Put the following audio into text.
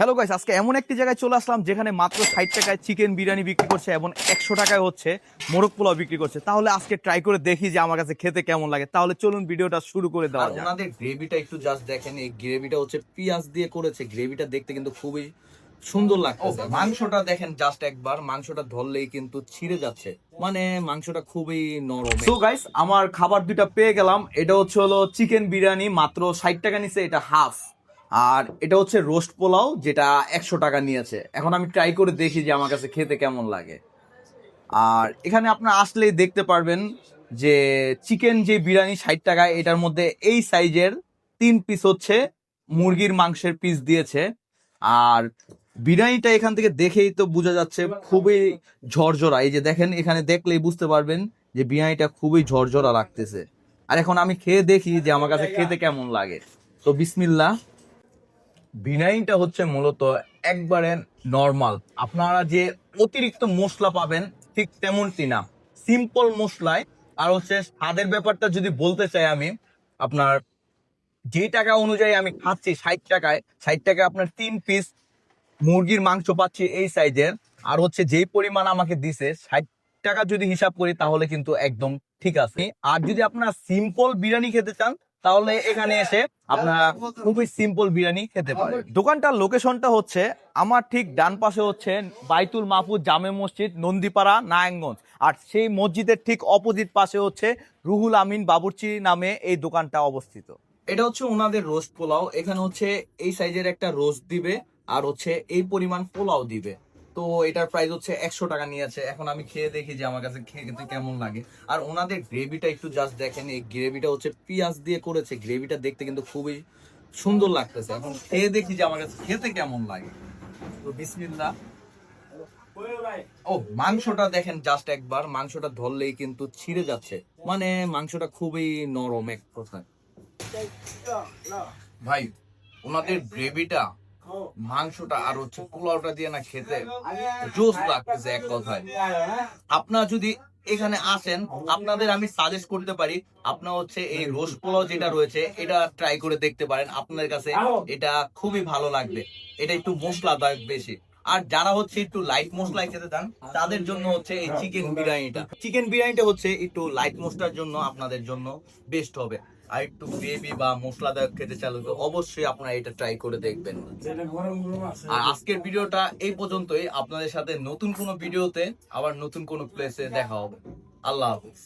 Hello guys আজকে এমন একটি জায়গায় চলে আসলাম যেখানে মাত্র ষাট টাকায় চিকেন বিরিয়ানি বিক্রি করছে এবং একশো টাকায় হচ্ছে মোরগ পোলাও বিক্রি করছে। তাহলে আজকে ট্রাই করে দেখি যে আমার কাছে খেতে কেমন লাগে। তাহলে চলুন ভিডিওটা শুরু করে দেওয়া ওনাদের গ্রেভিটা একটু জাস্ট দেখেন এই গ্রেভিটা হচ্ছে পেঁয়াজ দিয়ে করেছে। গ্রেভিটা দেখতে কিন্তু খুবই সুন্দর লাগতেছে। মাংসটা দেখেন জাস্ট একবার মাংসটা ধরলেই কিন্তু ছিঁড়ে যাচ্ছে। মানে মাংসটা খুবই নরম। সো গাইস আমার খাবার দুইটা পেয়ে গেলাম। এটা হচ্ছে হলো চিকেন বিরিয়ানি মাত্র ষাট টাকা নিছে এটা হাফ আর এটা হচ্ছে রোস্ট পোলাও, যেটা একশো টাকা নিয়েছে। এখন আমি ট্রাই করে দেখি যে আমার কাছে খেতে কেমন লাগে। আর এখানে আপনার আসলেই দেখতে পারবেন যে চিকেন যে বিরিয়ানি ষাট টাকায় এটার মধ্যে এই সাইজের তিন পিস হচ্ছে মুরগির মাংসের পিস দিয়েছে। আর বিরিয়ানিটা এখান থেকে দেখেই তো বোঝা যাচ্ছে খুবই ঝরঝরা। এই যে দেখেন, এখানে দেখলেই বুঝতে পারবেন যে বিরিয়ানিটা খুবই ঝরঝরা লাগতেছে। আর এখন আমি খেয়ে দেখি যে আমার কাছে খেতে কেমন লাগে। তো বিসমিল্লা বিরিয়ানিটা হচ্ছে মূলত একবারে নর্মাল আপনারা যে অতিরিক্ত মশলা পাবেন ঠিক তেমনটি না। সিম্পল মশলায়। আর হচ্ছে স্বাদের ব্যাপারটা যদি বলতে চাই আমি, আপনার যে টাকা অনুযায়ী আমি খাচ্ছি ষাট টাকায় ষাট টাকায় আপনার তিন পিস মুরগির মাংস পাচ্ছি এই সাইজের আর হচ্ছে যেই পরিমাণ আমাকে দিছে, ষাট টাকা যদি হিসাব করি তাহলে কিন্তু একদম ঠিক আছে। আর যদি আপনারা সিম্পল বিরিয়ানি খেতে চান তাহলে এখানে এসে আপনারা খুবই সিম্পল বিরিয়ানি খেতে পারেন। দোকানটার লোকেশনটা হচ্ছে আমার ঠিক ডান পাশে হচ্ছে বাইতুল মাহফুজ জামে মসজিদ, নন্দীপাড়া, নারায়ণগঞ্জ। আর সেই মসজিদের ঠিক অপোজিট পাশে হচ্ছে রুহুল আমিন বাবুর্চি নামে এই দোকানটা অবস্থিত। এটা হচ্ছে ওনাদের রোস্ট পোলাও। এখানে হচ্ছে এই সাইজের একটা রোস্ট দিবে আর হচ্ছে এই পরিমাণ পোলাও দিবে। তো এটার প্রাইস হচ্ছে একশো টাকা নিয়েছে। এখন আমি খেয়ে দেখি যে আমার কাছে খেতে কেমন লাগে। আর ওনাদের গ্রেভিটা একটু জাস্ট দেখেন, এই গ্রেভিটা হচ্ছে পেঁয়াজ দিয়ে করেছে। গ্রেভিটা দেখতে কিন্তু খুবই সুন্দর লাগতেছে। এখন খেয়ে দেখি যে আমার কাছে খেতে কেমন লাগে। তো বিসমিল্লা ও, মাংসটা দেখেন জাস্ট একবার। মাংসটা ধরলেই কিন্তু ছিঁড়ে যাচ্ছে। মানে মাংসটা খুবই নরম এক কথায় ভাই, ওনাদের গ্রেভিটা মাংসটা আর হচ্ছে পোলাওটা দিয়ে না খেতে জোস লাগতেছে এক কথায়। আপনারা যদি এখানে আসেন আপনাদের আমি সাজেস্ট করতে পারি আপনার হচ্ছে এই রোস্ট পোলাও যেটা রয়েছে এটা ট্রাই করে দেখতে পারেন। আপনাদের কাছে এটা খুবই ভালো লাগবে। এটা একটু মশলাদায়ক বেশি। আর যারা হচ্ছে একটু লাইট মশলা খেতে চান তাদের জন্য হচ্ছে এই চিকেন বিরিয়ানিটা। চিকেন বিরিয়ানিটা হচ্ছে একটু লাইট মশলার জন্য আপনাদের জন্য বেস্ট হবে। আর একটু গ্রেভি বা মশলাদায়ক খেতে চালু অবশ্যই আপনারা এটা ট্রাই করে দেখবেন। আর আজকের ভিডিওটা এই পর্যন্তই। আপনাদের সাথে নতুন কোনো ভিডিওতে আবার নতুন কোনো প্লেসে দেখা হবে। আল্লাহ হাফিজ।